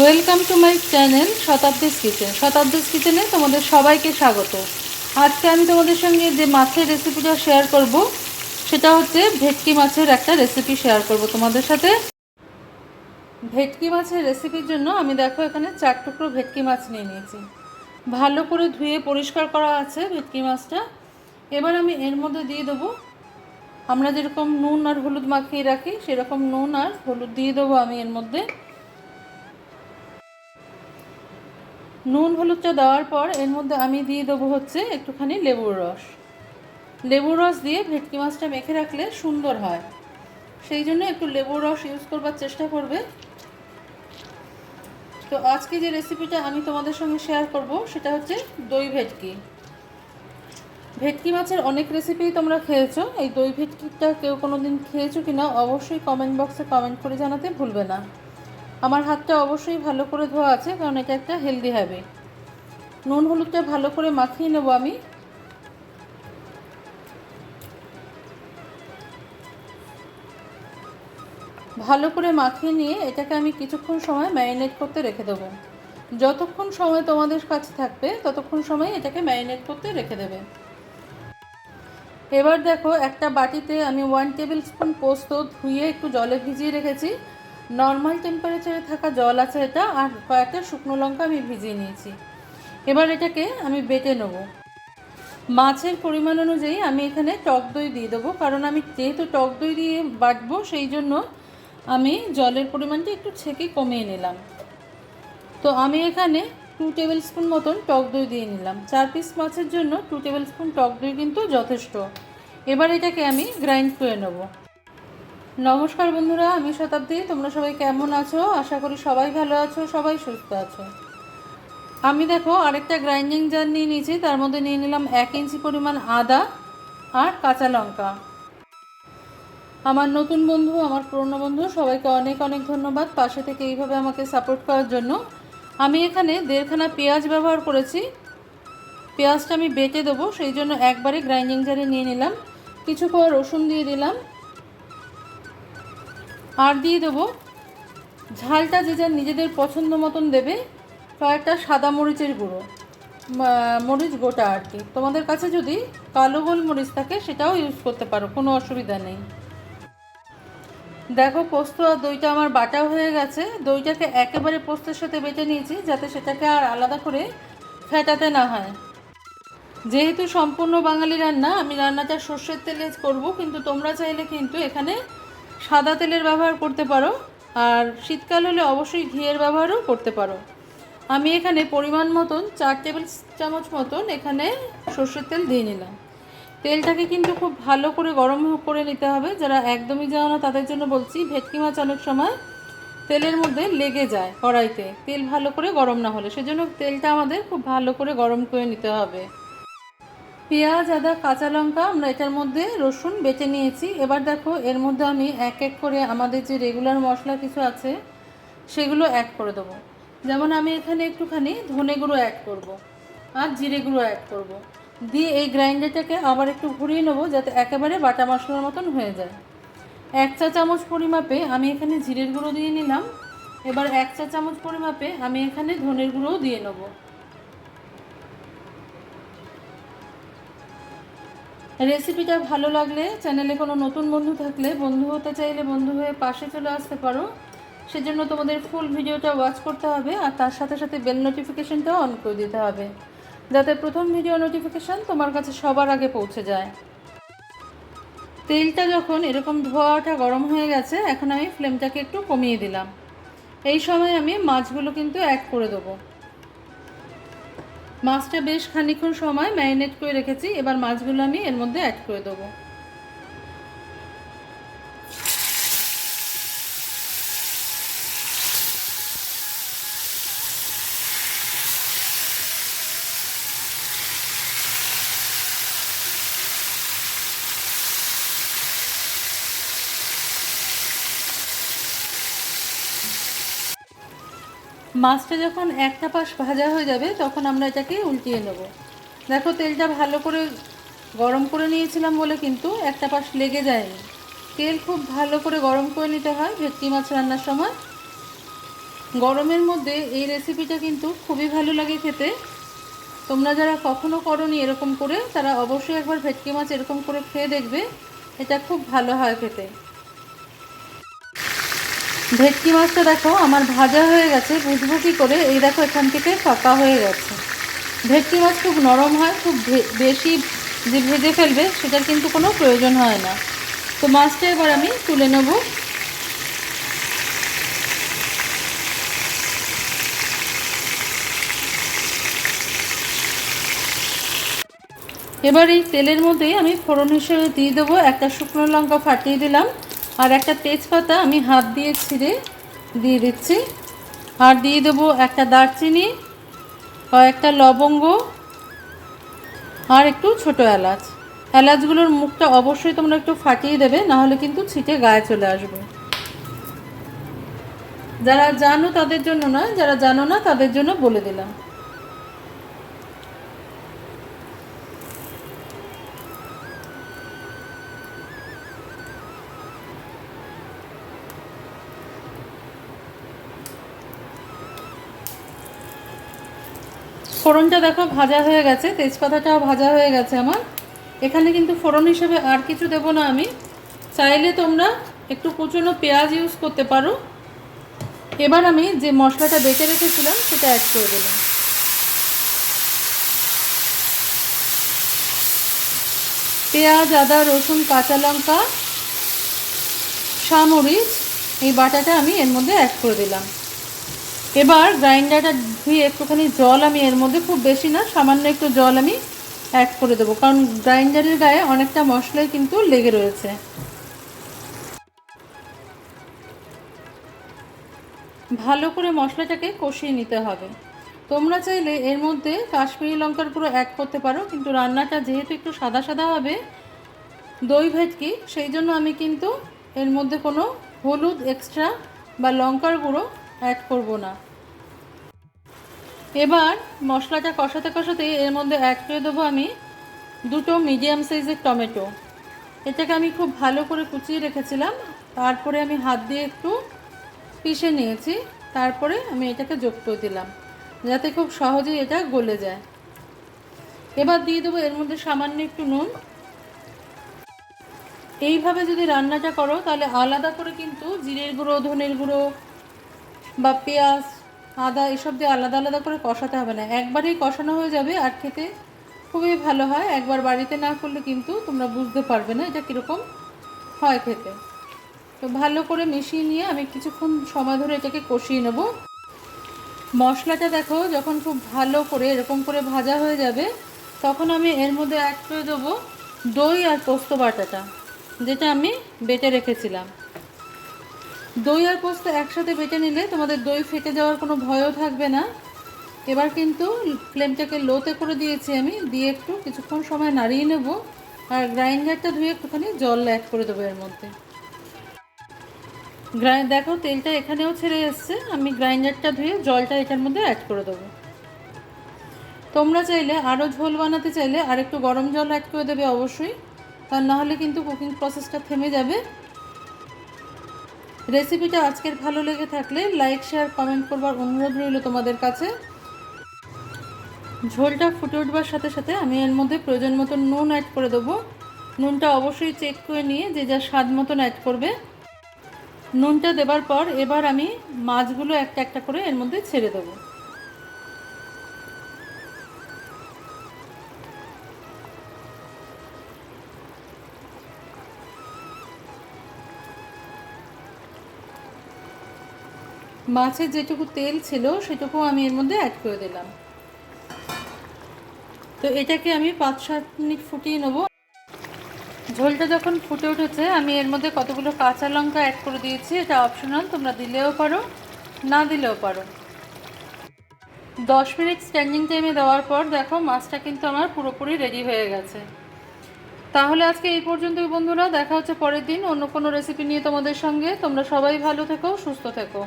Welcome to my channel Shatabdi's kitchen Shatabdi's কিচেনে তোমাদের সবাইকে স্বাগত। আজকে আমি তোমাদের সঙ্গে যে মাছের রেসিপিটা শেয়ার করব, সেটা হচ্ছে ভেটকি মাছের একটা রেসিপি শেয়ার করব তোমাদের সাথে। ভেটকি মাছের রেসিপির জন্য আমি দেখো এখানে চার টুকরো ভেটকি মাছ নিয়ে নিয়েছি। ভালো করে ধুয়ে পরিষ্কার করা আছে ভেটকি মাছটা। এবার আমি এর মধ্যে দিয়ে দেবো, আমরা যেরকম নুন আর হলুদ মাখিয়ে রাখি, সেরকম নুন আর হলুদ দিয়ে দেবো আমি এর মধ্যে। নুন হলুদটা দেওয়ার পর এর মধ্যে আমি দিয়ে দেবো হচ্ছে একটুখানি লেবুর রস। লেবুর রস দিয়ে ভেটকি মাছটা মেখে রাখলে সুন্দর হয়। সেই জন্য একটু লেবুর রস ইউজ করবার চেষ্টা করবে। তো আজকে যে রেসিপিটা আমি তোমাদের সঙ্গে শেয়ার করব, সেটা হচ্ছে দই ভেটকি। ভেটকি মাছের অনেক রেসিপি তোমরা খেয়েছো। এই দই ভেটকিটা কেউ কোনো দিন খেয়েছো কি না অবশ্যই কমেন্ট বক্সে কমেন্ট করে জানাতে ভুলবে না। আমার হাতটা অবশ্যই ভালো করে ধোয়া আছে, কারণ এটা একটা হেলদি হ্যাবিট নুন হলুদটা ভালো করে মাখিয়ে নেব আমি। ভালো করে মাখিয়ে নিয়ে এটাকে আমি কিছুক্ষণ সময় ম্যারিনেট করতে রেখে দেবো। যতক্ষণ সময় তোমাদের কাছে থাকবে, ততক্ষণ সময় এটাকে ম্যারিনেট করতে রেখে দেবে। এবার দেখো, একটা বাটিতে আমি ওয়ান টেবিল স্পুন পোস্ত ধুয়ে একটু জলে ভিজিয়ে রেখেছি। নর্মাল টেম্পারেচারে থাকা জল আছে এটা, আর কয়েকটা শুকনো লঙ্কা আমি ভিজিয়ে নিয়েছি। এবার এটাকে আমি বেটে নেব। মাছের পরিমাণ অনুযায়ী আমি এখানে টক দই দিয়ে দেবো, কারণ আমি যেহেতু টক দই দিয়ে বাটবো, সেই জন্য আমি জলের পরিমাণটা একটু ছেঁকে কমিয়ে নিলাম। তো আমি এখানে টু টেবিল স্পুন মতন টক দই দিয়ে নিলাম। চার পিস মাছের জন্য টু টেবিল স্পুন টক দই কিন্তু যথেষ্ট। এবার এটাকে আমি গ্রাইন্ড করে নেব। নমস্কার বন্ধুরা, আমি শতাব্দী। তোমরা সবাই কেমন আছো? আশা করি সবাই ভালো আছো, সবাই সুস্থ আছো। আমি দেখো, আরেকটা গ্রাইন্ডিং জার নিয়ে নিয়েছি। তার মধ্যে নিয়ে নিলাম এক ইঞ্চি পরিমাণ আদা আর কাঁচা লঙ্কা। আমার নতুন বন্ধু, আমার পুরনো বন্ধু, সবাইকে অনেক অনেক ধন্যবাদ পাশে থেকে এইভাবে আমাকে সাপোর্ট করার জন্য। আমি এখানে দেড়খানা পেঁয়াজ ব্যবহার করেছি। পেঁয়াজটা আমি বেটে দেবো, সেই জন্য একবারে গ্রাইন্ডিং জারে নিয়ে নিলাম। কিছু পর রসুন দিয়ে দিলাম। আর দিয়ে দেবো। ঝালটা যে যার নিজেদের পছন্দ মতন দেবে, কয়েকটা সাদা মরিচের গুঁড়ো মরিচ গোটা আর কি। তোমাদের কাছে যদি কালো গোল মরিচ থাকে, সেটাও ইউজ করতে পারো, কোনো অসুবিধা নেই। দেখো, পোস্ত আর দইটা আমার বাটা হয়ে গেছে। দইটাকে একেবারে পোস্তের সাথে বেটে নিয়েছি, যাতে সেটাকে আর আলাদা করে ফেটাতে না হয়। যেহেতু সম্পূর্ণ বাঙালি রান্না, আমি রান্নাটা সর্ষের তেলে করব, কিন্তু তোমরা চাইলে কিন্তু এখানে সাদা তেলের ব্যবহার করতে পারো, আর শীতকাল হলে অবশ্যই ঘিয়ের ব্যবহারও করতে পারো। আমি এখানে পরিমাণ মতন চার টেবিল চামচ মতন এখানে সর্ষের তেল দিয়ে নিলাম। তেলটাকে কিন্তু খুব ভালো করে গরম করে নিতে হবে। যারা একদমই জানো না, তাদের জন্য বলছি, ভেটকি মাছ অনেক সময় তেলের মধ্যে লেগে যায় কড়াইতে। তেল ভালো করে গরম না হলে। সেজন্য তেলটা আমাদের খুব ভালো করে গরম করে নিতে হবে। পেঁয়াজ, আদা, কাঁচা লঙ্কা আমরা এটার মধ্যে রসুন বেটে নিয়েছি এবার দেখো, এর মধ্যে আমি এক এক করে আমাদের যে রেগুলার মশলা কিছু আছে, সেগুলো অ্যাড করে দেবো যেমন আমি এখানে একটুখানি ধনে গুঁড়ো অ্যাড করব। আর জিরে গুঁড়ো অ্যাড করব। দিয়ে এই গ্রাইন্ডারটাকে আবার একটু ঘুরিয়ে নেব যাতে একেবারে বাটা মশলার মতন হয়ে যায় এক চা চামচ পরিমাপে আমি এখানে জিরের গুঁড়ো দিয়ে নিলাম এবার এক চা চামচ পরিমাপে আমি এখানে ধনের গুঁড়োও দিয়ে নেব রেসিপিটা ভালো লাগলে চ্যানেলে কোনো নতুন বন্ধু থাকলে বন্ধু হতে চাইলে বন্ধু হয়ে পাশে চলে আসতে পারো। সেজন্য তোমাদের ফুল ভিডিওটা ওয়াচ করতে হবে আর তার সাথে সাথে বেল নোটিফিকেশনটাও অন করে দিতে হবে। যাতে প্রথম ভিডিও নোটিফিকেশান তোমার কাছে সবার আগে পৌঁছে যায়। তেলটা যখন এরকম ধোয়াটা গরম হয়ে গেছে, এখন আমি ফ্লেমটাকে একটু কমিয়ে দিলাম। এই সময় আমি মাছগুলো কিন্তু অ্যাড করে দেবো। মাছটা বেশ খানিক্ষণ সময় ম্যারিনেট করে রেখেছি, এবার মাছগুলো আমি এর মধ্যে অ্যাড করে দেবো। মাছটা যখন একটা পাশ ভাজা হয়ে যাবে, তখন আমরা এটাকে উল্টিয়ে নেব। দেখো, তেলটা ভালো করে গরম করে নিয়েছিলাম বলে কিন্তু একটা পাশ লেগে যায়নি। তেল খুব ভালো করে গরম করে নিতে হয় ভেটকি মাছ রান্নার সময়। গরমের মধ্যে এই রেসিপিটা কিন্তু খুবই ভালো লাগে খেতে। তোমরা যারা কখনো করনি এরকম করে, তারা অবশ্যই একবার ভেটকি মাছ এরকম করে খেয়ে দেখবে। এটা খুব ভালো হয় খেতে। ভেটকি মাছটা দেখো, আমার ভাজা হয়ে গেছে, বুঝব কী করে? এই দেখো, এখান থেকে ফাঁকা হয়ে গেছে। ভেটকি মাছ খুব নরম হয়, খুব বেশি যে ভেজে ফেলবে, সেটার কিন্তু কোনো প্রয়োজন হয় না। তো মাছটা এবার আমি তুলে নেব। এবার এই তেলের মধ্যেই আমি ফোড়ন হিসেবে দিয়ে দেবো, একটা শুকনো লঙ্কা ফাটিয়ে দিলাম। আর একটা তেজপাতা আমি হাত দিয়ে ছিঁড়ে দিয়ে দিচ্ছি। আর দিয়ে দেবো একটা দারচিনি, কয়েকটা লবঙ্গ, আর একটু ছোট এলাচ। এলাচগুলোর মুখটা অবশ্যই তোমরা একটু ফাটিয়ে দেবে, নাহলে কিন্তু ছিটে গায়ে চলে আসবে। যারা জানো তাদের জন্য নয়, যারা জানো না তাদের জন্য বলে দিলাম। ফোড়নটা দেখো ভাজা হয়ে গেছে, তেজপাতাটাও ভাজা হয়ে গেছে আমার। এখানে কিন্তু ফোড়ন হিসেবে আর কিছু দেব না আমি। চাইলে তোমরা একটু কুচনো পেঁয়াজ ইউজ করতে পারো। এবার আমি যে মশলাটা বেটে রেখেছিলাম, সেটা অ্যাড করে দিলাম। পেঁয়াজ, আদা, রসুন, কাঁচা লঙ্কা সামরিচ এই বাটাটা আমি এর মধ্যে অ্যাড করে দিলাম। এবার গ্রাইন্ডারটা ধুয়ে একটুখানি জল আমি এর মধ্যে, খুব বেশি না, সামান্য একটু জল আমি অ্যাড করে দেবো। কারণ গ্রাইন্ডারের গায়ে অনেকটা মশলাই কিন্তু লেগে রয়েছে। ভালো করে মশলাটাকে কষিয়ে নিতে হবে। তোমরা চাইলে এর মধ্যে কাশ্মীরি লঙ্কার গুঁড়ো অ্যাড করতে পারো, কিন্তু রান্নাটা যেহেতু একটু সাদা সাদা হবে, দই ভেটকি, সেই জন্য আমি কিন্তু এর মধ্যে কোনো হলুদ এক্সট্রা বা লঙ্কার গুঁড়ো অ্যাড করব না। এবার মশলাটা কষাতে কষাতে এর মধ্যে অ্যাড করে দেবো আমি দুটো মিডিয়াম সাইজের টমেটো। এটাকে আমি খুব ভালো করে কুচিয়ে রেখেছিলাম। তারপরে আমি হাত দিয়ে একটু পিষে নিয়েছি। তারপরে আমি এটাকে যোগ করে দিলাম, যাতে খুব সহজেই এটা গলে যায়। এবার দিয়ে দেবো এর মধ্যে সামান্য একটু নুন। এইভাবে যদি রান্নাটা করো, তাহলে আলাদা করে কিন্তু জিরের গুঁড়ো, ধনের গুঁড়ো বা পেঁয়াজ, আদা, এসব দিয়ে আলাদা আলাদা করে কষাতে হবে না। একবারেই কষানো হয়ে যাবে আর খেতে খুবই ভালো হয়। একবার বাড়িতে না করলে কিন্তু তোমরা বুঝতে পারবে না এটা কীরকম হয় খেতে। তো ভালো করে মিশিয়ে নিয়ে আমি কিছুক্ষণ সময় ধরে এটাকে কষিয়ে নেব। মশলাটা দেখো, যখন খুব ভালো করে এরকম করে ভাজা হয়ে যাবে, তখন আমি এর মধ্যে অ্যাড করে দেবো দই আর পোস্ত বাটাটা, যেটা আমি বেটে রেখেছিলাম। দই আর পোস্ত একসাথে বেটে নিলে তোমাদের দই ফেটে যাওয়ার কোনো ভয়ও থাকবে না। এবার কিন্তু ফ্লেমটাকে লোতে করে দিয়েছি আমি, দিয়ে একটু কিছুক্ষণ সময় নাড়িয়ে নেব। আর গ্রাইন্ডারটা ধুয়ে একটুখানি জল অ্যাড করে দেবো এর মধ্যে। গ্রাই দেখো তেলটা এখানেও ছেড়ে এসছে, আমি গ্রাইন্ডারটা ধুয়ে জলটা এটার মধ্যে অ্যাড করে দেবো। তোমরা চাইলে আরও ঝোল বানাতে চাইলে আর একটু গরম জল অ্যাড করে দেবে অবশ্যই কারণ নাহলে কিন্তু কুকিং প্রসেসটা থেমে যাবে। রেসিপিটা আজকের ভালো লেগে থাকলে লাইক, শেয়ার, কমেন্ট করবার অনুরোধ রইল তোমাদের কাছে। ঝোলটা ফুটে উঠবার সাথে সাথে আমি এর মধ্যে প্রয়োজন মতো নুন অ্যাড করে দেবো। নুনটা অবশ্যই চেক করে নিয়ে যে যা স্বাদ মতন অ্যাড করবে। নুনটা দেবার পর এবার আমি মাছগুলো একটা একটা করে এর মধ্যে ছেড়ে দেবো। মাছের যেটুকু তেল ছিল সেটুকু আমি এর মধ্যে অ্যাড করে দিলাম। তো এটাকে আমি পাঁচ, সাত মিনিট ফুটিয়ে নেব। ঝোলটা যখন ফুটে উঠেছে, আমি এর মধ্যে কতগুলো কাঁচা লঙ্কা অ্যাড করে দিয়েছি। এটা অপশনাল তোমরা দিলেও পারো, না দিলেও পারো। দশ মিনিট স্ট্যান্ডিং টাইমে দেওয়ার পর দেখো, মাছটা কিন্তু আমার পুরোপুরি রেডি হয়ে গেছে। তাহলে আজকে এই পর্যন্তই বন্ধুরা, দেখা হচ্ছে পরের দিন অন্য কোনো রেসিপি নিয়ে তোমাদের সঙ্গে। তোমরা সবাই ভালো থেকো, সুস্থ থেকো।